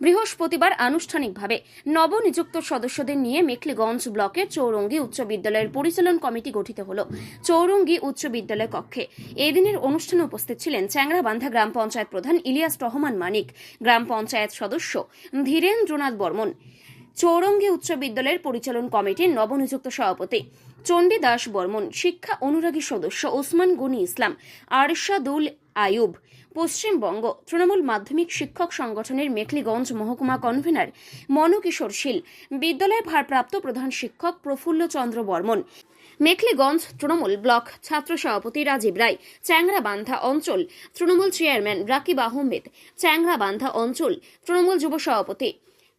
বৃহস্পতিবার আনুষ্ঠানিকভাবে নবনিযুক্ত সদস্যদের নিয়ে মেখলিগঞ্জ ব্লকের চৌরঙ্গি উচ্চ বিদ্যালয়ের পরিচালন কমিটি গঠিত হল চৌরঙ্গি উচ্চ বিদ্যালয় কক্ষে। এদিনের অনুষ্ঠানে উপস্থিত ছিলেন চ্যাংরাবান্ধা গ্রাম পঞ্চায়েত প্রধান ইলিয়াস রহমান মানিক, গ্রাম পঞ্চায়েত সদস্য ধীরেন্দ্রনাথ বর্মন, চৌরঙ্গি উচ্চ বিদ্যালয়ের পরিচালন কমিটির নবনিযুক্ত সভাপতি চণ্ডী দাস বর্মন, শিক্ষা অনুরাগী সদস্য ওসমান গনি ইসলাম, আরশাদুল আয়ুব পশ্চিমবঙ্গ, তৃণমূল মাধ্যমিক শিক্ষক সংগঠনের মেখলিগঞ্জ মহকুমা কনভেনার মনকিশোর শীল বিদ্যালয়ের ভারপ্রাপ্ত প্রধান শিক্ষক প্রফুল্ল চন্দ্র বর্মন, মেখলিগঞ্জ তৃণমূল ব্লক ছাত্র সভাপতি রাজীব রায় চ্যাংরাবান্ধা অঞ্চল তৃণমূল চেয়ারম্যান রাকিব আহমেদ চ্যাংরাবান্ধা অঞ্চল তৃণমূল যুব সভাপতি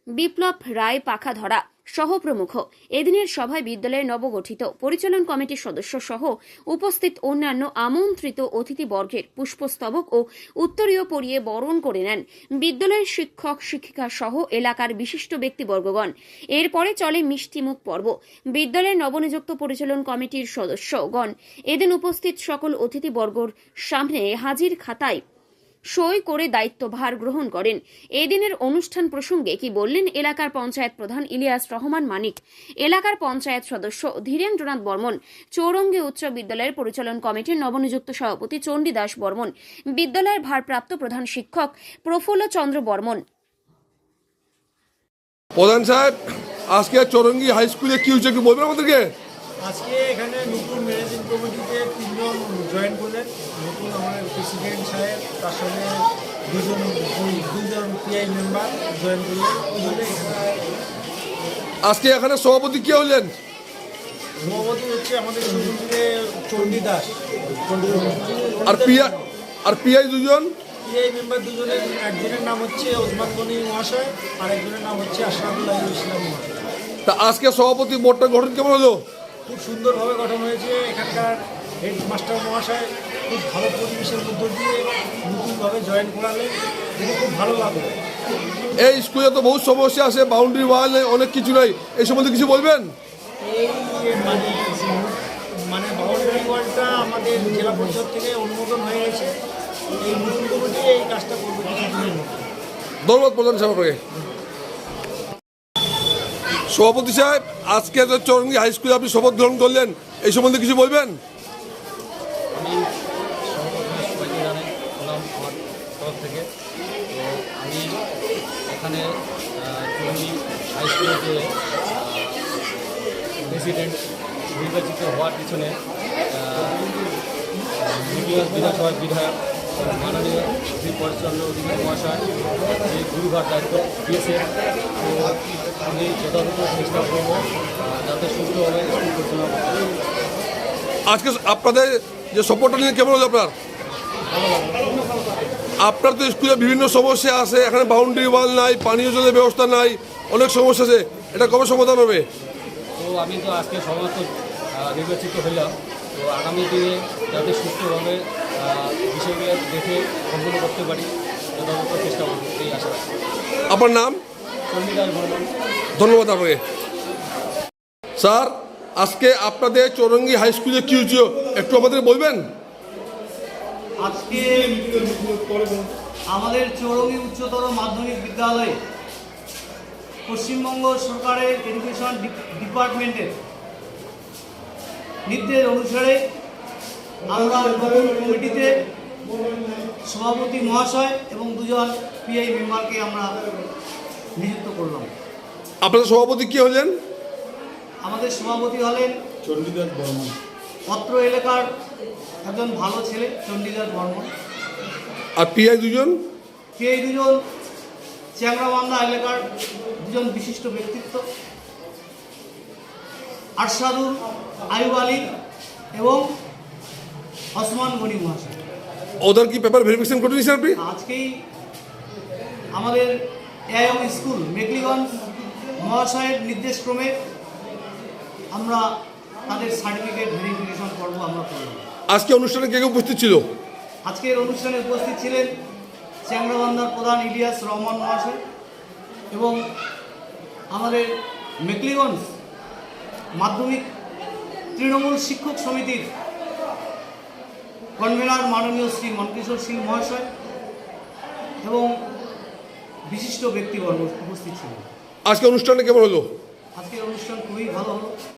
বিপ্লব রায় পাখাধরা সহ প্রমুখ এদিনের সভায় বিদ্যালয়ের নবগঠিত পরিচালন কমিটির সদস্য সহ উপস্থিত অন্যান্য আমন্ত্রিত অতিথিবর্গের পুষ্পস্তবক ও উত্তরীয় পরিয়ে বরণ করে নেন বিদ্যালয়ের শিক্ষক, শিক্ষিকা সহ এলাকার বিশিষ্ট ব্যক্তিবর্গগণ। এরপরে চলে মিষ্টিমুখ পর্ব। বিদ্যালয়ের নবনিযুক্ত পরিচালন কমিটির সদস্যগণ এদিন উপস্থিত সকল অতিথিবর্গর সামনে হাজির খাতায় সই করে দায়িত্বভার গ্রহণ করেন। এদিনের অনুষ্ঠান প্রসঙ্গে কি বললেন এলাকার পঞ্চায়েত প্রধান ইলিয়াস রহমান মানিক। এলাকার পঞ্চায়েত সদস্য ধীরেন্দ্রনাথ বর্মন, চৌরঙ্গী উচ্চ বিদ্যালয়ের পরিচালন কমিটির নবনিযুক্ত সভাপতি চণ্ডী দাস বর্মন, বিদ্যালয়ের ভারপ্রাপ্ত প্রধান শিক্ষক প্রফুল্ল চন্দ্র বর্মন। প্রধান সাহেব, আজকে চৌরঙ্গি হাই স্কুলে কি হয়েছে কি বলবেন আমাদেরকে? আজকে এখানে নতুন ম্যানেজিং কমিটিতে তিনজন জয়েন করলেন। নতুন আমাদের প্রেসিডেন্ট সাহেব তার সঙ্গে দুজন দুজন পিআই মেম্বার জয়েন করলেন। আজকে এখানে সভাপতি কে হলেন? সভাপতি হচ্ছে আমাদের সুন্দরপুরে চণ্ডী দাস। আর পিআই আর পিআই দুজন? পিআই মেম্বার দুজনের একজনের নাম হচ্ছে ওসমান গনি মহাশয় আর একজনের নাম হচ্ছে আশরাফুল্লাহ ইসলাম মহাশয়। তা আজকে সভাপতি বোর্ডটা গঠন কেমন হলো? খুব সুন্দরভাবে গঠন হয়েছে। এখানকার হেড মাস্টার মহাশয় খুব ভালো পরিবেশের মধ্য দিয়ে নতুনভাবে জয়েন করালেন। এটা খুব ভালো লাগল। এই স্কুলে তো বহু সমস্যা আছে বাউন্ডারি ওয়াল অনেক কিছু নাই। এই সম্বন্ধে কিছু বলবেন? এই মানে মানে বাউন্ডারি ওয়ালটা আমাদের জেলা পরিষদ থেকে অনুমোদন হয়ে গেছে। এই নতুন কমিটি এই কাজটা করবে। ধন্যবাদ প্রধান সাহেব আপনাকে সভাপতি সাহেব, আজকে তো চৌরঙ্গি হাই স্কুলে আপনি শপথ গ্রহণ করলেন, এই সম্বন্ধে কিছু বলবেন? নির্বাচিত হওয়ার পিছনে বিধায়ক মাননীয় শ্রী পরেশচন্দ্র অধিকারী মহাশয় যে গুরুভার দায়িত্ব দিয়েছে তো আমি যথাযথ চেষ্টা করব যাতে সুস্থভাবে স্কুল পরিচালনা করতে আজকে আপনাদের যে সপোর্টটা নিয়ে কেমন হলো আপনার? আপনার তো স্কুলে বিভিন্ন সমস্যা আছে এখানে বাউন্ডারি ওয়াল নাই পানীয় জলের ব্যবস্থা নাই অনেক সমস্যা আছে এটা কবে সমাধান হবে? তো আমি তো আজকে সমস্ত নির্বাচিত হলাম তো আগামী দিনে যাতে সুস্থভাবে বিষয়গুলো দেখে সম্পূর্ণ করতে পারি। যথাযথ চেষ্টা করব এই আশা আপনার নাম? ধন্যবাদ আপনাকে। স্যার আজকে আপনাদের চৌরঙ্গি হাই স্কুলে কি হয়েছিল একটু আমাদের বলবেন? আজকে আমাদের চৌরঙ্গি উচ্চতর মাধ্যমিক বিদ্যালয়ে পশ্চিমবঙ্গ সরকারের এডুকেশন ডিপার্টমেন্টের নির্দেশ অনুসারে আমরা নতুন কমিটিতে সভাপতি মহাশয় এবং দুজন পিআই মেম্বারকে আমরা নিযুক্ত করলাম। আপনাদের সভাপতি কি হলেন? আমাদের সভাপতি হলেন চণ্ডীদাস বর্মন। অত্র এলাকার একজন ভালো ছেলে চণ্ডীদাস বর্মন। আর পিআই দুজন? কে এই দুজন চ্যাংরাবান্ধা এলাকার দুজন বিশিষ্ট ব্যক্তিত্ব। আরশাদুল আয়ুব আলী এবং ওসমান গনি মহাশয়। ওদের কি পেপার ভেরিফিকেশন করে নিয়েছেন আপনি? আজকেই আমাদের এআইএম স্কুল মেকলিগঞ্জ মহাশয়ের নির্দেশক্রমে আমরা তাদের সার্টিফিকেট ভেরিফিকেশন পর্ব আমরা করলাম আজকে অনুষ্ঠানে কে কে উপস্থিত ছিল? আজকের অনুষ্ঠানে উপস্থিত ছিলেন চ্যাংরাবান্ধার প্রধান ইলিয়াস রহমান মহাশয় এবং আমাদের মেকলিগঞ্জ মাধ্যমিক তৃণমূল শিক্ষক সমিতির কনভেনার মাননীয় শ্রী মনকিশোর সিং মহাশয় এবং বিশিষ্ট ব্যক্তিবর্গ উপস্থিত ছিলেন। আজকে অনুষ্ঠানটা কেমন হলো? আজকের অনুষ্ঠান খুবই ভালো হলো।